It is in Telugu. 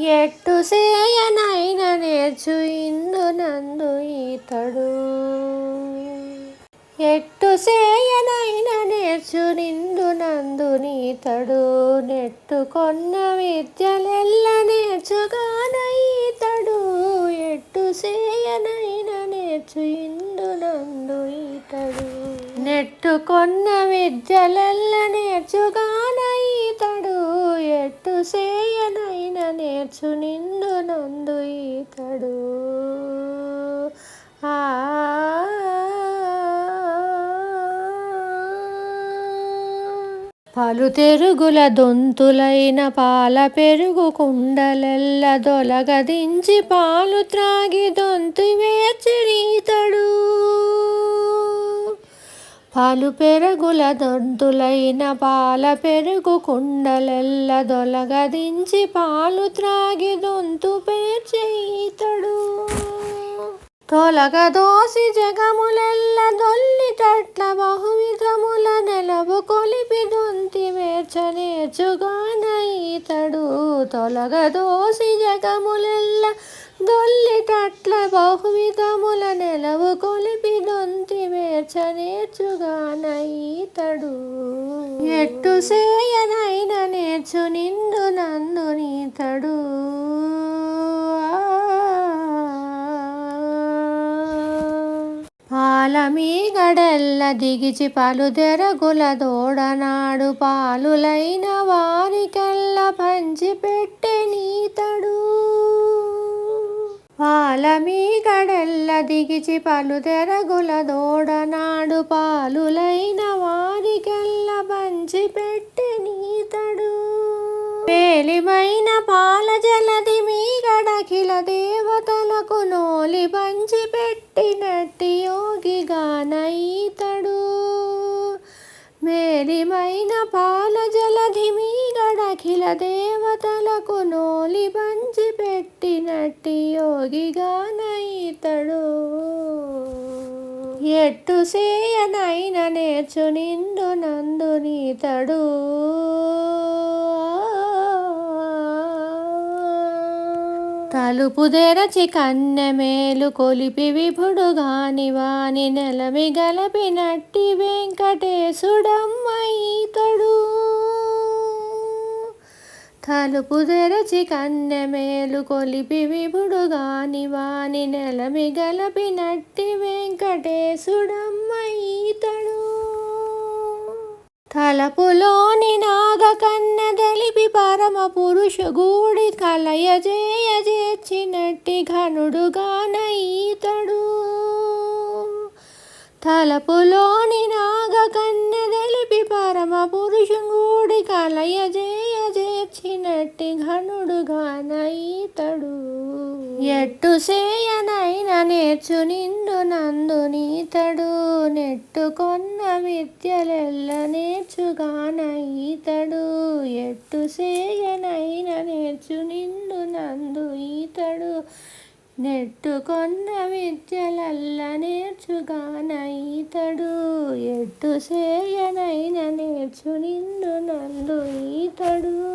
ఎట్టు సేయనైన నేర్చు ఇందు నందు ఈతడు. ఎట్టు సేయనైన నేర్చు నిందు నందు నీతడు. నెట్టుకొన్న విద్యలెల్ల నేర్చుగాన ఈతడు. ఎట్టు సేయనైన నేర్చు ఇందు నందు నెట్టు నెట్టుకొన్న విద్యలెల్ల నేర్చుగాన ఈతడు ఎట్టు సేయనైన నేర్చు నిందు నందు ఈతడు. ఆ. పలు తెరుగుల దొంతులైన పాల పెరుగు కుండలెల్ల దొలగదించి పాలు త్రాగి దొంతు వేచిడీతడు పాలు పెరుగుల దొంతులైన పాల పెరుగు కుండలెల్ల దొలగదించి పాలు త్రాగి దొంతు పేర్చేతడు తొలగ జగములెల్ల దొల్లి తట్ల బహువిధముల నెలవు కొలిపి దొంతి మేర్చ నేర్చుగాన ఈతడు తొలగ దోసి జగములెల్ల బహువిధముల నెలవు నేర్చుగానైతడు మేర్చ ఎట్టు సేయనైన నేర్చు నిన్ను నందు నీతడు పాలమీ గడెల్ల దిగిచి పలుదెరగుల దోడనాడు. పాలులైన వారికెల్ల పంచి పెట్టె నీతడు. పాలమీ గడెల్ల దిగిచి పలుదెరగుల దోడనాడు పాలులైన వారికెల్ల బంచి పెట్టి నీతడు. పేలిమైన పాల జలది మీ గడకిల దేవతలకు నోలి పంచి పెట్టినట్టి యోగిగాన మేలిమైన పాల జలధి మీ అఖిల దేవతలకు నోలి పంచి పెట్టినట్టి యోగిగాన ఈతడు ఎట్టు సేయనైన నేర్చు నిండు నందు నీతడు. తలుపు తెరచి కన్నెమేలు కొలిపి విభుడు గాని వాని నెలమి గలపినట్టి వెంకటేశుడ. తలుపు తెరచి కన్నెమేలు కొలిపి విభుడు గాని వాని నెలమి గలపినట్టి వెంకటేశుడమ్మ ఈతడు తలపులోని నాగ కన్న దలిపి పరమ పురుష గూడి కలయ జేయ ఘనుడుగాన ఈతడు తలపులోని నాగ కన్న దలిపి పరమ పురుషుగూడి కలయ జేయ చేర్చినట్టి ఘనుడుగాన ఎట్టు సేయనైన నేర్చు నిండు నందు నీతడు. నెట్టుకొన్న విద్యలెల్ల నేర్చుగానైతడు ఎట్టు సేయనైన నేర్చు నిండు నందు ఈతడు. నెట్టుకొన్న విద్యలల్ల నేర్చుగానైతడు ఎట్టు సేయనైన నేర్చు నిండు నందు ఈతడు.